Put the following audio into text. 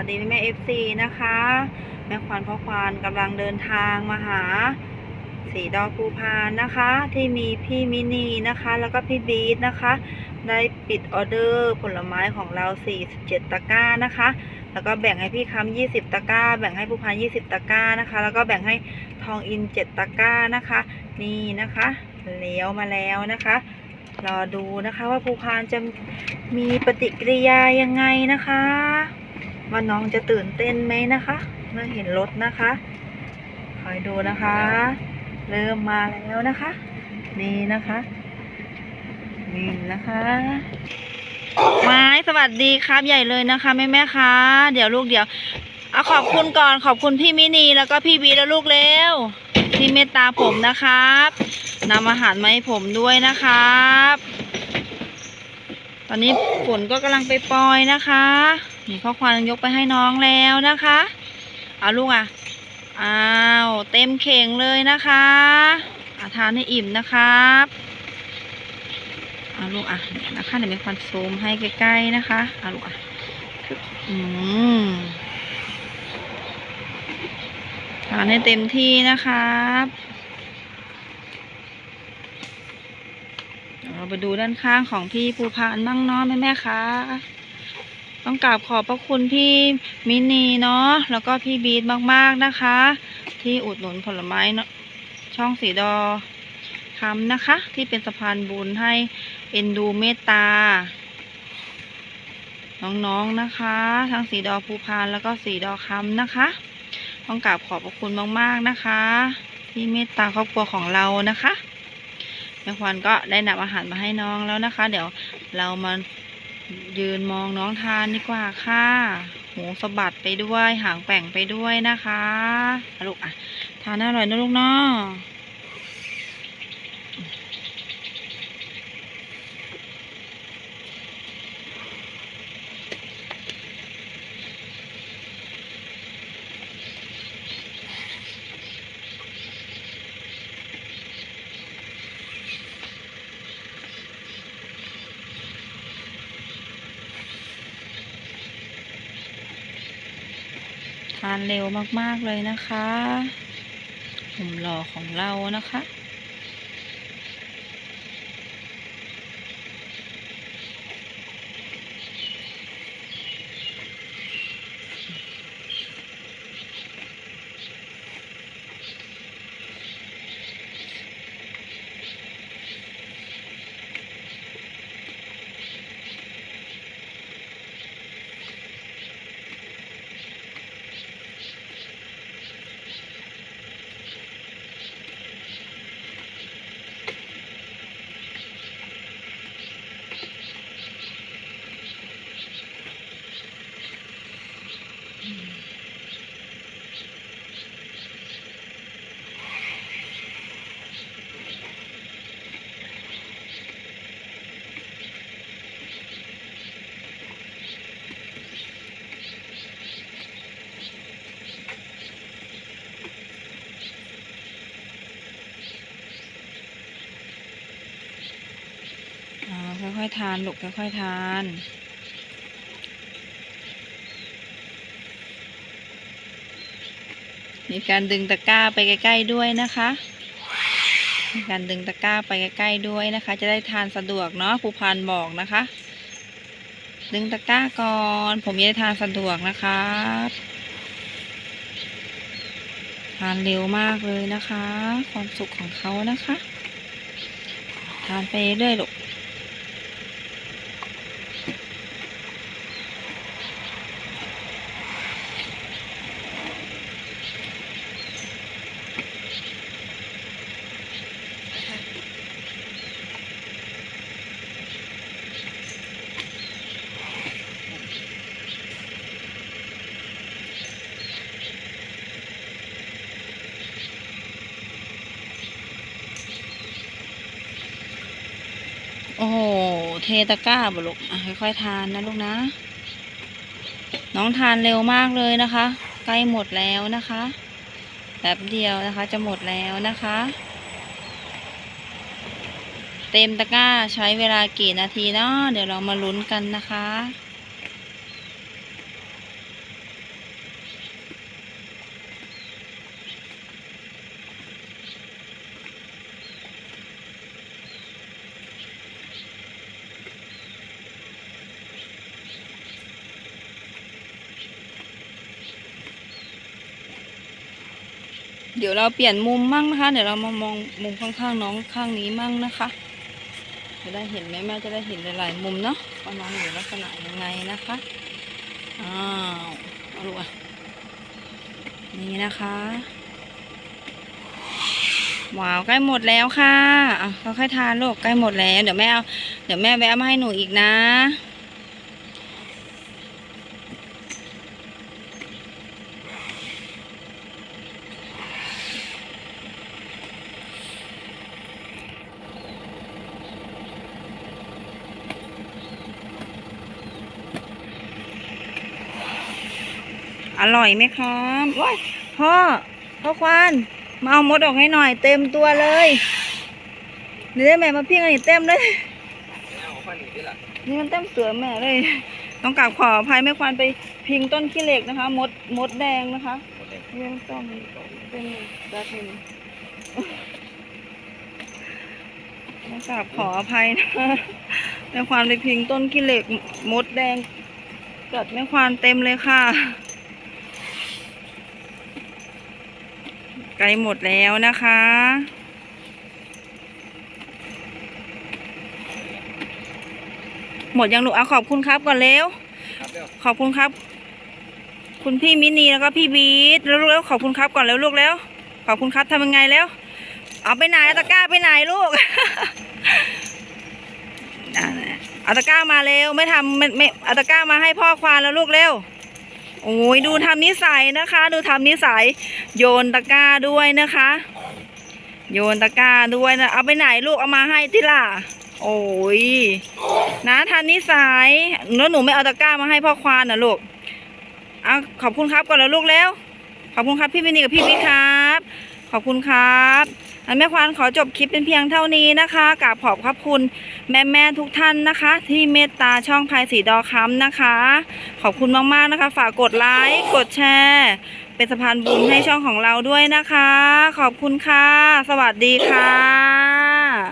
วัสดีแม่เอฟซีนะคะ แม่ควันพ่อควานกำลังเดินทางมาหาสีดอกภูพานนะคะ ที่มีพี่มินีนะคะ แล้วก็พี่บีทนะคะ ได้ปิดออเดอร์ผลไม้ของเรา 47 ตะกร้านะคะ แล้วก็แบ่งให้พี่คำ20 ตะกร้า แบ่งให้ภูพาน 20 ตะกร้านะคะ แล้วก็แบ่งให้ทองอิน 7 ตะกร้านะคะ นี่นะคะเลี้ยวมาแล้วนะคะรอดูนะคะว่าภูพานจะมีปฏิกิริยายังไงนะคะ ว่าน้องจะตื่นเต้นไหมนะคะ เมื่อเห็นรถนะคะ คอยดูนะคะ เริ่มมาแล้วนะคะ นี่นะคะ นี่นะคะ ไม้สวัสดีครับใหญ่เลยนะคะแม่แม่คะเดี๋ยวลูกเดี๋ยวเอาขอบคุณก่อนขอบคุณพี่มินีแล้วก็พี่บีแล้วลูกเร็วที่เมตตาผมนะครับนำอาหารมาให้ผมด้วยนะครับ ตอนนี้ฝนก็กำลังไปปล่อยนะคะ นี่ข้อความยกไปให้น้องแล้วนะคะเอาลูกอะอ้าวเต็มเข่งเลยนะคะอาทานให้อิ่มนะครับเอาลูกอะเนี่ยนะคะเดี๋ยวมีควันซูมให้ใกล้ๆนะคะเอาลูกอะอืมทานให้เต็มที่นะครับเราไปดูด้านข้างของพี่ภูพานนั่งเน้อแม่แม่คะ ต้องกราบขอบพระคุณพี่มินีเนาะแล้วก็พี่บีทมากๆนะคะ ที่อุดหนุนผลไม้เนาะช่องสีดอคำนะคะ ที่เป็นสะพานบุญให้เอ็นดูเมตตา น้องๆนะคะ ทั้งสีดอภูพานแล้วก็สีดอคำนะคะ ต้องกราบขอบพระคุณมากๆนะคะ ที่เมตตาครอบครัวของเรานะคะแม่ควันก็ได้นำอาหารมาให้น้องแล้วนะคะ เดี๋ยวเรามา ยืนมองน้องทานดีกว่าค่ะหูสะบัดไปด้วย หางแป่งไปด้วยนะคะลูกอะ ทานอร่อยนะลูกเนาะ ทานเร็วมากๆเลยนะคะหุ่มหล่อของเรานะคะ อ่าค่อยๆทานลูกค่อยๆทานมีการดึงตะกร้าไปใกล้ๆด้วยนะคะ มีการดึงตะกร้าไปใกล้ๆด้วยนะคะ จะได้ทานสะดวกเนาะภูพานบอกนะคะ ดึงตะกร้าก่อน ผมจะได้ทานสะดวกนะคะทานเร็วมากเลยนะคะ ความสุขของเขานะคะ ทานไปเรื่อยๆลูก โอ้โห เทตะกร้าบ่ลูกค่อยๆทานนะลูกนะ น้องทานเร็วมากเลยนะคะ ใกล้หมดแล้วนะคะแป๊บเดียวนะคะ จะหมดแล้วนะคะ เต็มตะกร้าใช้เวลากี่นาทีเนาะเดี๋ยวเรามาลุ้นกันนะคะ เดี๋ยวเราเปลี่ยนมุมมั่งนะคะ เดี๋ยวเรามามองมุมข้างๆน้องข้างนี้มั่งนะคะจะได้เห็นไหมแม่จะได้เห็นหลายๆมุมเนาะว่าน้องอยู่ลักษณะยังไงนะคะอ้าวเอาลูกอะนี่นะคะว้าวใกล้หมดแล้วค่ะอะค่อยทานลูกใกล้หมดแล้ว เดี๋ยวแม่เอาเดี๋ยวแม่แวะมาให้หนูอีกนะ อร่อยไหมครับว้ายพ่อพ่อควานมาเอามดออกให้หน่อย เต็มตัวเลยเดี๋ยวแม่มาเพียงอันนี้เต็มเลยนี่มันเต็มเสือแม่เลย ต้องกราบขออภัยแม่ควานไปพิงต้นขี้เหล็กนะคะ มดมดแดงนะคะนี่มันต้องเป็นแบบนี้ต้องกราบขออภัยนะแม่ควานไปพิงต้นขี้เหล็กมดแดงกัดแม่ควานเต็มเลยค่ะ ใกล้หมดแล้วนะคะ หมดยังลูกเอาขอบคุณครับก่อนเร็วครับเร็ว ขอบคุณครับ คุณพี่มินีแล้วก็พี่บีทแล้วลูกแล้วขอบคุณครับก่อนแล้วลูกแล้ว ขอบคุณครับทำยังไงแล้ว เอาไปไหนเอาตะกร้าไปไหนลูกอ่าเอาตะกร้ามาเร็วไม่ทำไม่ไม่เอาตะกร้ามาให้พ่อควานแล้วลูกเร็ว โอ้ยดูทำนิสัยนะคะ ดูทำนิสัยโยนตะกร้าด้วยนะคะ โยนตะกร้าด้วยนะเอาไปไหนลูกเอามาให้ที่ล่ะโอ้ยนะทันนิสัยแล้วหนูไม่เอาตะกร้ามาให้พ่อควานนะลูกเอาขอบคุณครับก่อนแล้วลูกแล้วขอบคุณครับพี่วินนี่กับพี่วิครับ ขอบคุณครับ แม่ควานขอจบคลิปเป็นเพียงเท่านี้นะคะกราบขอบพระคุณแม่แม่ๆทุกท่านนะคะ ที่เมตตาช่องพายสีดอค้ำนะคะ ขอบคุณมากๆนะคะ ฝากกดไลค์กดแชร์ เป็นสะพานบุญให้ช่องของเราด้วยนะคะ ขอบคุณค่ะ สวัสดีค่ะ